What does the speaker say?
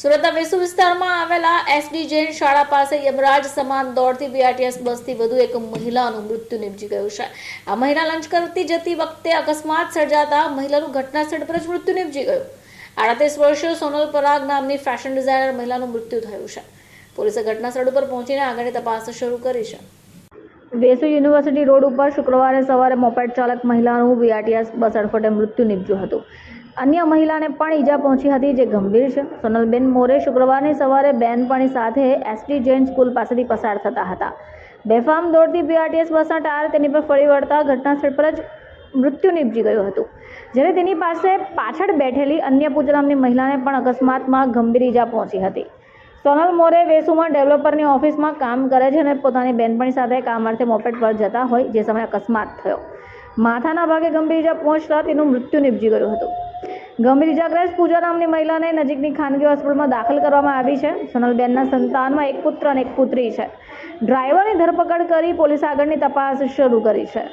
સુરતના વેસુ વિસ્તારમાં આવેલા એસડી જૈન શાળા પાસે યમરાજ સમાન દોડતી બીઆરટીએસ બસથી વધુ એક મહિલાનું મૃત્યુ નિપજી ગયું છે. આ મહિલા લંચ કરતી જતી વખતે અકસ્માત સર્જાતા મહિલાનું ઘટના સ્થળ પર જ મૃત્યુ નિપજી ગયું. આડત્રીસ વર્ષીય સોનલ પરાગ નામની ફેશન ડિઝાઇનર મહિલાનું મૃત્યુ થયું છે. પોલીસે ઘટના સ્થળ ઉપર પહોંચીને આગળની તપાસ શરૂ કરી છે. વેસુ યુનિવર્સિટી રોડ ઉપર શુક્રવારે સવારે મોપેડ ચાલક મહિલાનું બીઆરટીએસ બસ અડફટે મૃત્યુ નિપજ્યું હતું. અન્ય મહિલાને પણ ઈજા પહોંચી હતી જે ગંભીર છે. સોનલબેન મોરે શુક્રવારની સવારે બેનપણી સાથે એસટી જૈન સ્કૂલ પાસેથી પસાર થતા હતા. બેફામ દોડતી બીઆરટીએસ બસના ટાયર તેની પર ફરી વળતા ઘટના સ્થળ પર જ મૃત્યુ નિપજી ગયું હતું. જ્યારે તેની પાસે પાછળ બેઠેલી અન્ય પૂજા મહિલાને પણ અકસ્માતમાં ગંભીર ઈજા પહોંચી હતી. સોનલ મોરે વેસુમાં ડેવલપરની ઓફિસમાં કામ કરે છે અને પોતાની બેનપણી સાથે કામ અર્થે મોપેટ પર જતા હોય, જે સમયે અકસ્માત થયો. માથાના ભાગે ગંભીર ઈજા પહોંચતા તેનું મૃત્યુ નિપજી ગયું હતું. ગંભીર ઇજાગ્રસ્ત પૂજા નામની મહિલાને નજીકની ખાનગી હોસ્પિટલમાં દાખલ કરવામાં આવી છે. સોનલબેનના સંતાનમાં એક પુત્ર અને એક પુત્રી છે. ડ્રાઈવરની ધરપકડ કરી પોલીસે આગળની તપાસ શરૂ કરી છે.